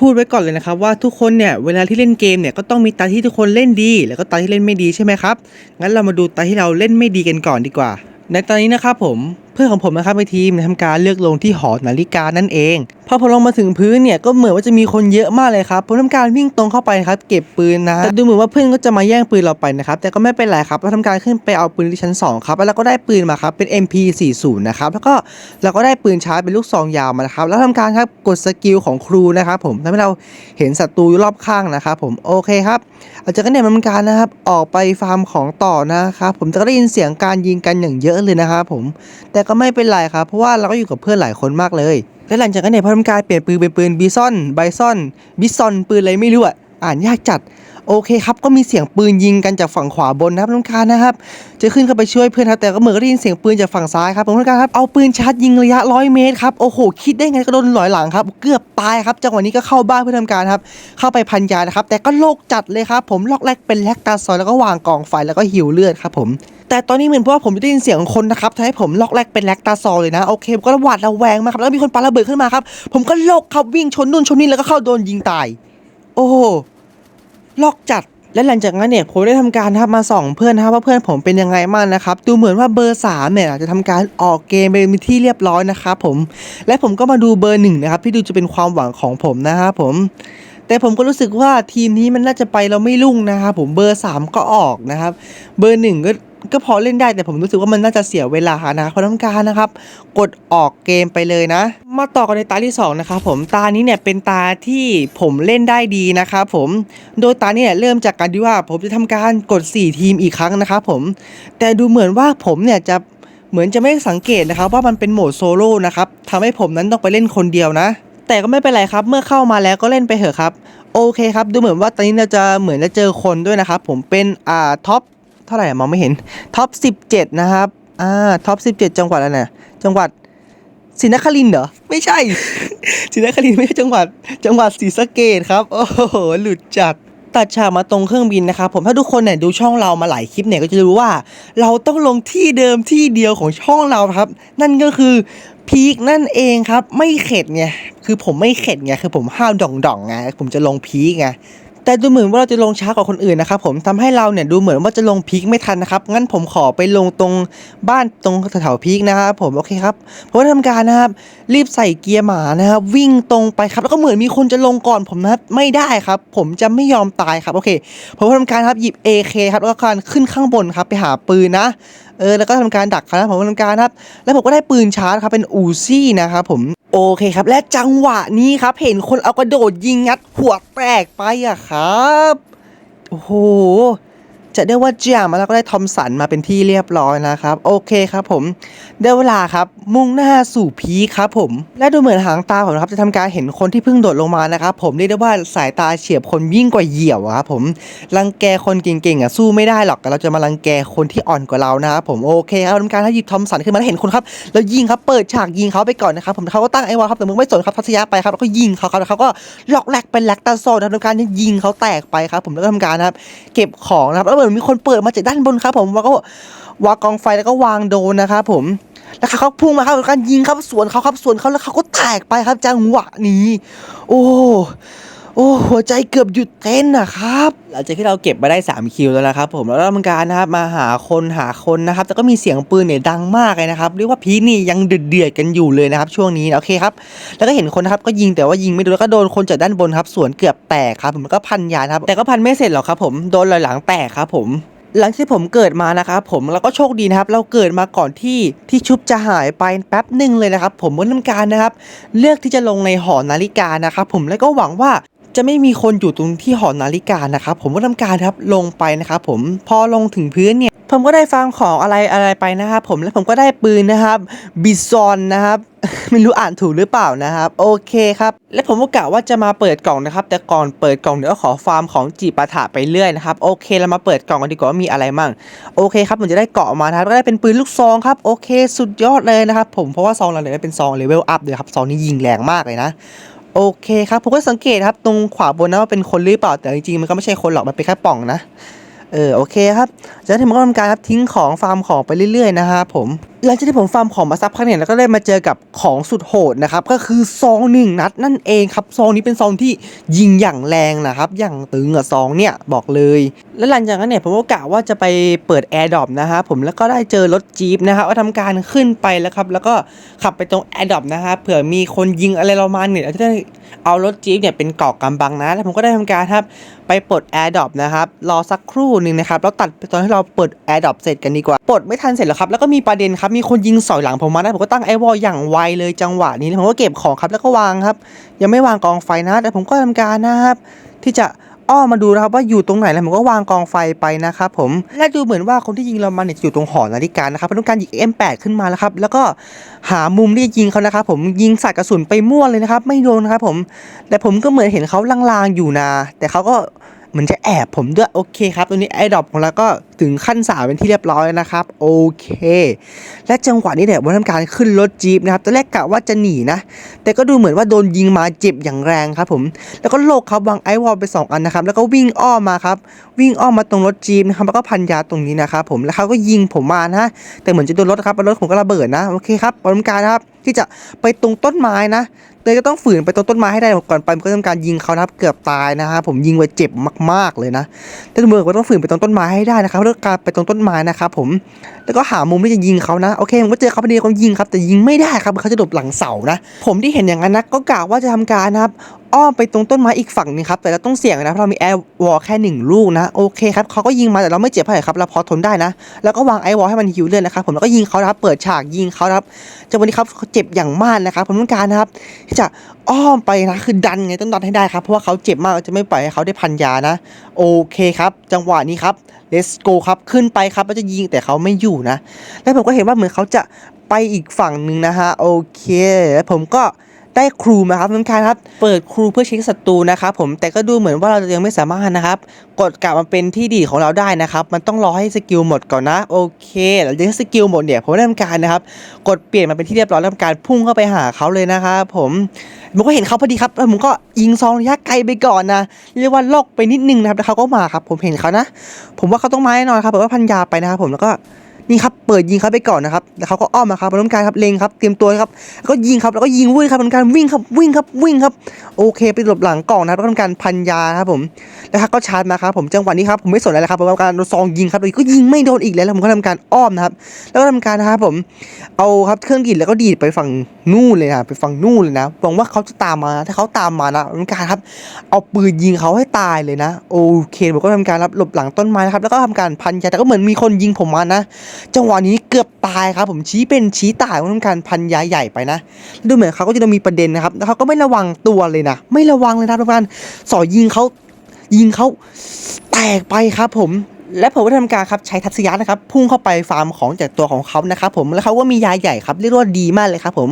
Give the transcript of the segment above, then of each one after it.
พูดไว้ก่อนเลยนะครับว่าทุกคนเนี่ยเวลาที่เล่นเกมเนี่ยก็ต้องมีตาที่ทุกคนเล่นดี แล้วก็ตาที่เล่นไม่ดีใช่ไหมครับงั้นเรามาดูตาที่เราเล่นไม่ดีกันก่อนดีกว่า ในตอนนี้นะครับผม พื่อนของผมนะครับในทีมทำการเลือกลงที่หอนาฬิกานั่นเองพอผมลงมาถึงพื้นเนี่ยก็เหมือนว่าจะมีคนเยอะมากเลยครับผมทำการวิ่งตรงเข้าไปครับเก็บปืนนะแต่ดูเหมือนว่าเพื่อนก็จะมาแย่งปืนเราไปนะครับแต่ก็ไม่เป็นไรครับเราทำการขึ้นไปเอาปืนที่ชั้นสองครับแล้วเราก็ได้ปืนมาครับเป็น MP40 นะครับแล้วก็เราก็ได้ปืนชาร์จเป็นลูกซองยาวมานะครับแล้วทำการครับกดสกิลของครูนะครับผมทำให้เราเห็นศัตรูอยู่รอบข้างนะครับผมโอเคครับอาจจะก็เนี่ยทำการนะครับออกไปฟาร์มของต่อนะครับผมจะได้ยินเสียงการยิงกันอย่างเยอะเลยนะครับผมแต่ก็ไม่เป็นไรครับ เพราะว่าเราก็อยู่กับเพื่อนหลายคนมากเลย และหลังจากนั้นเนี่ยพอทำการเปลี่ยนปืนเป็นปืนบีซอนไบซอนบิซอนปืนอะไรไม่รู้อะอ่านยากจัดโอเคครับ ก็มีเสียงปืนยิงกันจากฝั่งขวาบนนะครับน้องการนะครับ จะขึ้นเข้าไปช่วยเพื่อนครับ แต่ก็เหมือนก็ได้ยินเสียงปืนจากฝั่งซ้ายครับผมต้องการครับ เอาปืนชาร์จยิงระยะร้อยเมตรครับ โอ้โห คิดได้ไงก็โดนหลอยหลังครับ เกือบตายครับ จังหวะนี้ก็เข้าบ้านเพื่อทำการครับ เข้าไปพันยานะครับ แต่ก็โลกจัดเลยครับ ผมล็อกแรกเป็นแลกตาซอยแล้วก็วางกองไฟแล้วก็หิวเลือดครับผม แต่ตอนนี้เหมือนว่าผมจะได้ยินเสียงคนนะครับทำให้ผมล็อกแรกเป็นแลกตาซอลเลยนะโอเคผมก็หวาดระแวงมากครับแล้วมีคนปาระเบิดขึ้นมาครับ ผมก็โลกครับวิ่งชนนู่นชนนี่แล้วก็เข้าโดนยิงตาย โอ้โหล็อกจัดและหลังจากนั้นเนี่ยผมได้ทำการครับมาส่องเพื่อนนะครับว่าเพื่อนผมเป็นยังไงบ้างนะครับดูเหมือนว่าเบอร์สามเนี่ยจะทำการออกเกมไปเป็นที่เรียบร้อยนะครับผมและผมก็มาดูเบอร์หนึ่งนะครับที่ดูจะเป็นความหวังของผมนะครับผม แต่ผมก็รู้สึกว่าทีมนี้มันน่าจะไปเราไม่รุ่งนะครับผมเบอร์ 3 ก็ออกนะครับ เบอร์ 1 ก็ ก็พอเล่นได้แต่ผมรู้สึกว่ามันน่าจะเสียเวลานะครับเพราะต้องการนะครับ กดออกเกมไปเลยนะ มาต่อกันในตาที่2นะครับผมตานี้เนี่ยเป็นตาที่ผมเล่นได้ดีนะครับผมโดยตานี้เนี่ยเริ่มจากการที่ว่าผมจะทำการกด 4 ทีมอีกครั้งนะครับผมแต่ดูเหมือนว่าผมเนี่ยจะเหมือนจะไม่สังเกตนะครับว่ามันเป็นโหมดโซโล่นะครับทำให้ผมนั้นต้องไปเล่นคนเดียวนะ แต่ก็ไม่เป็นไรครับ เมื่อเข้ามาแล้วก็เล่นไปเถอะครับ โอเคครับ ดูเหมือนว่าตอนนี้เราจะเหมือนจะเจอคนด้วยนะครับผมเป็นอ่าท็อป เท่าไหร่อะมองไม่เห็นท็อป 17 นะครับอ่าท็อป 17 จังหวัดอะไรนะจังหวัดศรีนครินทร์เหรอ ไม่ใช่ศรีนครินทร์ไม่ใช่จังหวัด จังหวัดศรีสะเกดครับ โอ้โห หลุดจัดตัดฉากมาตรงเครื่องบินนะครับผมถ้าทุกคนเนี่ยดูช่องเรามาหลายคลิปเนี่ยก็จะรู้ว่า เราต้องลงที่เดิมที่เดียวของช่องเราครับ นั่นก็คือพีคนั่นเองครับ ไม่เข็ดไงคือผมไม่เข็ดไงคือผมห้าวดองด่องๆไงผมจะลงพีคไง แต่ดูเหมือนว่าเราจะลงช้ากว่าคนอื่นนะครับผมทำให้เราเนี่ยดูเหมือนว่าจะลงพีคไม่ทันนะครับงั้นผมขอไปลงตรงบ้านตรงแถวพีคนะครับผมโอเคครับผมก็ทำการนะครับรีบใส่เกียร์หมานะครับวิ่งตรงไปครับแล้วก็เหมือนมีคนจะลงก่อนผมนะครับไม่ได้ครับ ผมจะไม่ยอมตายครับโอเค ผมก็ทำการครับหยิบ AK ครับแล้วก็การขึ้นข้างบนครับไปหาปืนนะเออแล้วก็ทำการดักครับผมก็ทำการครับ แล้วผมก็ได้ปืนชาร์จครับเป็นอูซี่นะครับผม โอเคครับ และจังหวะนี้ครับ เห็นคนเอากระโดดยิงงัดหัวแตกไปอะครับ โอ้โห จะได้ว่าเจ่ามาแล้วก็ได้ทอมสันมาเป็นที่เรียบร้อยนะครับ โอเคครับผมได้เวลาครับมุ่งหน้าสู่พีครับผม และดูเหมือนหางตาผมนะครับจะทำการเห็นคนที่เพิ่งโดดลงมานะครับ ผมเรียกได้ว่าสายตาเฉียบคนยิ่งกว่าเหยี่ยวครับผมรังแกคนเก่งๆอะสู้ไม่ได้หรอกแต่เราจะมารังแกคนที่อ่อนกว่าเรานะครับผมโอเคครับทำการให้หยิบทอมสันขึ้นมาแล้วเห็นคนครับแล้วยิงครับเปิดฉากยิงเขาไปก่อนนะครับผมเขาก็ตั้งไอ้วอลครับแต่มึงไม่สนครับทัศยะไปครับแล้วก็ยิงเขาครับแล้วเขาก็ล็อกแลกเป็นแลกตาโซนะทำการยิงเขาแตกไปครับผมแล้วก็ทำการนะครับเก็บของนะครับเหมือนมีคนเปิดมาจากด้านบนครับ ผมแล้วก็วางกองไฟแล้วก็วางโดนนะครับผมแล้วเขาพุ่งมาครับการยิงครับสวนเขาครับสวนเขาแล้วเขาก็แตกไปครับจังหวะนี้ โอ้ โอ้หัวใจเกือบหยุดเต้นนะครับหลังจากที่เราเก็บมาได้ 3 คิวแล้วนะครับผมแล้วเราทำการนะครับมาหาคนหาคนนะครับ แต่ก็มีเสียงปืนเนี่ยดังมากเลยนะครับเรียกว่าพีนี่ยังเดือดเดือดกันอยู่เลยนะครับ ช่วงนี้โอเคครับแล้วก็เห็นคนนะครับก็ยิงแต่ว่ายิงไม่โดนแล้วก็โดนคนจากด้านบนครับสวนเกือบแตกครับผมก็พันยานครับแต่ก็พันไม่เสร็จหรอกครับผมโดนลอยหลังแตกครับผมหลังที่ผมเกิดมานะครับผมแล้วก็โชคดีนะครับเราเกิดมาก่อนที่ที่ชุบจะหายไปแป๊บหนึ่งเลยนะครับ ผมก็ทำการนะครับ เลือกที่จะลงในหอนาฬิกานะครับผมแล้วก็หวังว่า จะไม่มีคนอยู่ตรงที่หอนาฬิกานะครับผมก็ทำการครับลงไปนะครับผมพอลงถึงพื้นเนี่ยผมก็ได้ฟาร์มของอะไรอะไรไปนะครับผมแล้วผมก็ได้ปืนนะครับบิซอนนะครับไม่รู้อ่านถูกหรือเปล่านะครับ โอเคครับ และผมก็กะว่าจะมาเปิดกล่องนะครับ แต่ก่อนเปิดกล่องเดี๋ยวขอฟาร์มของจีปาถะไปเรื่อยนะครับโอเคเรามาเปิดกล่องกันดีกว่าว่ามีอะไรมั่งโอเคครับผมจะได้เกาะมานะครับก็ได้เป็นปืนลูกซองครับโอเค สุดยอดเลยนะครับผมเพราะว่าซองเราเนี่ยได้เป็นซองเลเวลอัพเลยครับซองนี้ยิงแรงมากเลยนะ โอเคครับผมก็สังเกตครับตรงขวาบนนะว่าเป็นคนหรือเปล่าแต่จริงๆมันก็ไม่ใช่คนหรอกมันเป็นแค่ป่องนะเออโอเคครับจากนั้นผมก็ทำการครับทิ้งของฟาร์มของไปเรื่อยๆนะครับผมหลังจากที่ผมฟาร์มของมาสักพักเนี่ยแล้วก็ได้มาเจอกับของสุดโหดนะครับ ก็คือซองหนึ่งนัดนั่นเองครับ ซองนี้เป็นซองที่ยิงอย่างแรงนะครับ อย่างตึงอะซองเนี่ยบอกเลย แล้วหลังจากนั้นเนี่ยผมก็กะว่าจะไปเปิดแอร์ดรอปนะฮะผมแล้วก็ได้เจอรถจี๊ปนะครับว่าทำการขึ้นไปแล้วครับ แล้วก็ขับไปตรงแอร์ดรอปนะฮะเผื่อมีคนยิงอะไรเรามาเนี่ยเราจะได้เอารถจี๊ปเนี่ยเป็นเกาะกำบังนะแล้วผมก็ได้ทำการครับไปปลด AirDrop นะครับรอสักครู่หนึ่งนะครับแล้วตัดไปตอนที่เราเปิด AirDrop เสร็จกันดีกว่า ปลดไม่ทันเสร็จแล้วครับ แล้วก็มีประเด็นครับ มีคนยิงสอยหลังผมมานะผมก็ตั้งไอวอลอย่างไวเลยจังหวะนี้ผมก็เก็บของครับแล้วก็วางครับ ยังไม่วางกองไฟนะ แต่ผมก็ทำการนะครับ ที่จะอ้อมาดูนะครับว่าอยู่ตรงไหนแล้วผมก็วางกองไฟไปนะครับผมและดูเหมือนว่าคนที่ยิงเรามาเนี่ยจะอยู่ตรงหอนาฬิกานะครับเพราะต้องการยิง M8 ขึ้นมาแล้วครับ แล้วก็หามุมที่จะยิงเขานะครับผมยิงสัตว์กระสุนไปมั่วเลยนะครับ ไม่โดนนะครับผมแต่ผมก็เหมือนเห็นเขาลางๆอยู่นะ แต่เขาก็ มือนจะแอบผมด้วยโอเคครับ ตัวนี้ไอดอปของเราก็ถึงขั้นสามเป็นที่เรียบร้อยนะครับ โอเค และจังหวะนี้เนี่ยผมทำการขึ้นรถจี๊ปนะครับตอนแรกกะว่าจะหนีนะ แต่ก็ดูเหมือนว่าโดนยิงมาเจ็บอย่างแรงครับผม แล้วก็โลกครับวางไอวอลไป 2 อันนะครับ แล้วก็วิ่งอ้อมมาครับ วิ่งอ้อมมาตรงรถจี๊ปนะครับ แล้วก็พันยาตรงนี้นะครับผม แล้วเขาก็ยิงผมมานะ แต่เหมือนจะโดนรถครับรถผมก็ระเบิดนะ โอเคครับผมทำการครับ ที่จะไปตรงต้นไม้นะเตยก็ต้องฝืนไปตรงต้นไม้ให้ได้ก่อนไปมันก็ทำการยิงเขานะครับเกือบตายนะครับผมยิงไปเจ็บมากๆเลยนะแต่เมืองก็ต้องฝืนไปตรงต้นไม้ให้ได้นะครับเรื่องการไปตรงต้นไม้นะครับผมแล้วก็หามุมที่จะยิงเขานะโอเคผมก็เจอเขาพอดีเขายิงครับแต่ยิงไม่ได้ครับเขาจะหลบหลังเสานะ ผมที่เห็นอย่างนั้นนะก็กะว่าจะทำการนะครับ อ้อมไปตรงต้นไม้อีกฝั่งหนึงครับ แต่เราต้องเสี่ยงนะเพราะเรามีแอร์วอลแค่หนึ่งลูกนะ โอเคครับเขาก็ยิงมาแต่เราไม่เจ็บเท่าไหร่ครับ เราพอทนได้นะ แล้วก็วางไอวอลให้มันฮิวเลือดนะครับผมแล้วก็ยิงเขาครับเปิดฉากยิงเขาครับจังหวะนี้ครับเขาเจ็บอย่างมากนะครับผมต้องการนะครับที่จะอ้อมไปนะคือดันไงต้องดันให้ได้ครับ เพราะว่าเขาเจ็บมากเราจะไม่ปล่อยให้เขาได้พันยานะ โอเคครับ จังหวะนี้ครับ let's go ครับขึ้นไปครับแล้วจะยิงแต่เขาไม่อยู่นะ แล้วผมก็เห็นว่าเหมือนเขาจะไปอีกฝั่งหนึ่งนะฮะโอเคแล้วผมก็ ได้ครูมาครับทุกท่านครับ เปิดครูเพื่อเช็คศัตรูนะครับผม แต่ก็ดูเหมือนว่าเราจะยังไม่สามารถนะครับ กดกลับมาเป็นที่ดีของเราได้นะครับ มันต้องรอให้สกิลหมดก่อนนะ โอเคหลังจากสกิลหมดเนี่ยผมได้ทำการนะครับ กดเปลี่ยนมาเป็นที่เรียบร้อยแล้วทำการพุ่งเข้าไปหาเขาเลยนะครับผมผมก็เห็นเขาพอดีครับแล้วผมก็ยิงซองระยะไกลไปก่อนนะ เรียกว่าลอกไปนิดนึงนะครับแล้วเขาก็มาครับ ผมเห็นเขานะ ผมว่าเขาต้องมาแน่นอนครับผมว่าพันยาไปนะครับผมแล้วก็ นี่ครับเปิดยิงเขาไปก่อนนะครับแล้วเขาก็อ้อมมาครับผมต้องการครับเลงครับเตรียมตัวครับแล้วก็ยิงครับแล้วก็ยิงวิ่งครับทำการวิ่งครับวิ่งครับวิ่งครับโอเค ไปหลบหลังกล่องนะครับแล้วก็ทำการพันยาครับผมแล้วเขาก็ชาร์จมาครับผมจังหวะนี้ครับผมไม่สนอะไรแล้วครับผมทำการซองยิงครับก็ยิงไม่โดนอีกแล้วผมก็ทำการอ้อมนะครับแล้วก็ทำการนะครับผมเอาครับเครื่องดีดแล้วก็ดีดไปฝั่งนู่นเลยนะไปฝั่งนู่นเลยนะหวังว่าเขาจะตามมาถ้าเขาตามมานะทำการครับเอาปืนยิงเขาให้ตายเลยนะโอเคผมก็ทำการรับหลบหลังต้นไม้นะครับแล้วก็ทำการพันยาแต่ก็เหมือนมีคนยิงผมมานะจังหวะนี้เกือบตายครับผมชี้เป็นชี้ตายผมทำการพันยาใหญ่ไปนะดูเหมือนเขาก็จะมีประเด็นนะครับแล้วเขาก็ไม่ระวังตัวเลยนะไม่ระวังเลยนะครับทำการสอยยิงเขายิงเขาแตกไปครับผมและผมก็ทำการครับใช้ทัศยานะครับพุ่งเข้าไปฟาร์มของจากตัวของเขานะครับผมแล้วเขาก็มียาใหญ่ครับเรียกว่าดีมากเลยครับผม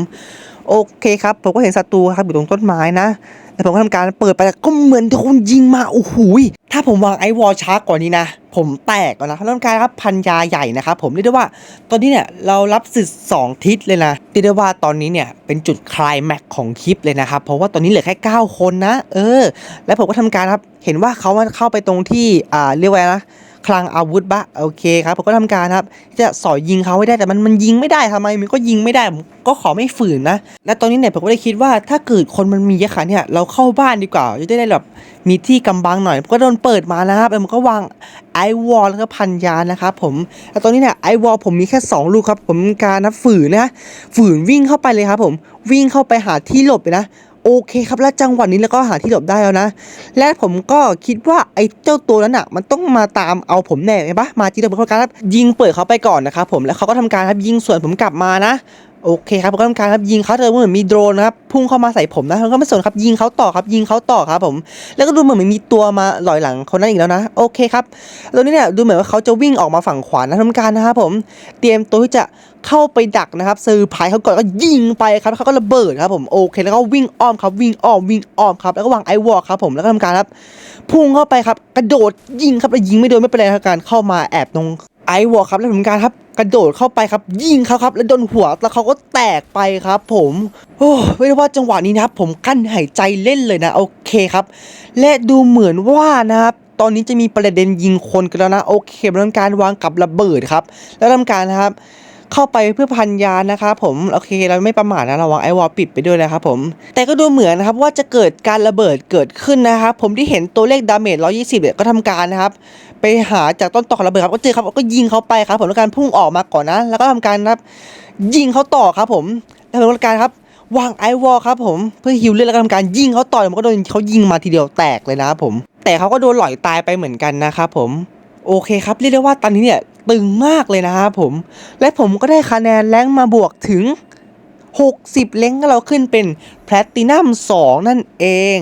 โอเคครับ ผมก็เห็นศัตรูครับอยู่ตรงต้นไม้นะแล้วผมก็ทำการเปิดไปก็เหมือนโดนยิงมาโอ้โหยถ้าผมวางไอวอลช้ากว่านี้นะ ผมแตกก่อนนะทำการครับพันยาใหญ่นะครับผมเรียกได้ว่าตอนนี้เนี่ยเรารับสิทธิ์สองทิศเลยนะเรียกได้ว่าตอนนี้เนี่ยเป็นจุดคลายแม็กของคลิปเลยนะครับเพราะว่าตอนนี้เหลือแค่ 9 คนนะ เออ แล้วผมก็ทำการครับเห็นว่าเขามาเข้าไปตรงที่อ่าเรียกว่านะ คลังอาวุธบะโอเคครับผมก็ทำการครับจะสอยยิงเขาให้ได้แต่มันมันยิงไม่ได้ทำไมมันก็ยิงไม่ได้ผมก็ขอไม่ฝืนนะและตอนนี้เนี่ยผมก็ได้คิดว่าถ้าเกิดคนมันมีเยอะขนาดเนี่ยเราเข้าบ้านดีกว่าจะได้แบบมีที่กำบังหน่อยผมก็โดนเปิดมานะครับแล้วมันก็วางไอวอลแล้วก็พันยานะครับผมแล้วตอนนี้เนี่ยไอวอลผมมีแค่ 2 ลูกครับ ผมการนะฝืนนะฝืนวิ่งเข้าไปเลยครับผมวิ่งเข้าไปหาที่หลบเลยนะ โอเคครับแล้วจังหวะนี้แล้วก็หาที่หลบได้แล้วนะ และผมก็คิดว่าไอ้เจ้าตัวนั้นอะมันต้องมาตามเอาผมแน่ไหมปะมาจีนผมก็ครับยิงเปิดเขาไปก่อนนะครับผมแล้วเขาก็ทำการครับยิงสวนผมกลับมานะ โอเคครับผมก็ทำการครับยิงเขาเจอเหมือนมีโดรนนะครับพุ่งเข้ามาใส่ผมนะผมก็ไม่สนครับยิงเขาต่อครับยิงเขาต่อครับผม แล้วก็ดูเหมือนมีตัวมาหลอยหลังคนนั้นอีกแล้วนะโอเคครับตอนนี้เนี่ยดูเหมือนว่าเขาจะวิ่งออกมาฝั่งขวานะทำการนะครับผมเตรียมตัวที่จะเข้าไปดักนะครับซื้อพายเขาก่อนแล้วก็ยิงไปครับเขาก็ระเบิดครับผมโอเคแล้วก็วิ่งอ้อมครับวิ่งอ้อมวิ่งอ้อมครับแล้วก็วางไอวอลครับผมแล้วก็ทำการครับพุ่งเข้าไปครับกระโดดยิงครับแล้วยิงไม่โดนไม่เป็นไรครับการเข้ามาแอบตรงไอวอลครับแล้วทำการครับ กระโดดเข้าไปครับ ยิงเขาครับ แล้วโดนหัวแล้วเขาก็แตกไปครับ ผมโอ้ไม่ได้ว่าจังหวะนี้นะครับ ผมกั้นหายใจเล่นเลยนะโอเคครับ และดูเหมือนว่านะครับตอนนี้จะมีประเด็นยิงคนกันแล้วนะโอเคทำการวางกับระเบิดครับ แล้วทำการนะครับ เข้าไปเพื่อพันยานนะครับผมโอเคเราไม่ประมาทนะระวังไอวอลปิดไปด้วยนะครับผม แต่ก็ดูเหมือนนะครับว่าจะเกิดการระเบิดเกิดขึ้นนะครับผมที่เห็นตัวเลขดาเมจ120เนี่ยก็ทำการนะครับไปหาจากต้นตอของระเบิดครับก็เจอครับก็ยิงเขาไปครับผมแล้วการพุ่งออกมาก่อนนะ แล้วก็ทำการนะครับยิงเขาต่อครับผมแล้วทำการครับวางไอวอลครับผมเพื่อฮิวเลือดแล้วก็ทำการยิงเขาต่อยมันก็โดนเขายิงมาทีเดียวแตกเลยนะครับผม แต่เขาก็โดนหล่อยตายไปเหมือนกันนะครับผมโอเคครับเรียกได้ว่าตอนนี้เนี่ย ตึงมากเลยนะครับผม และผมก็ได้คะแนนแรงมาบวกถึง 60 เล้งก็เราขึ้นเป็นแพลตินัม2นั่นเอง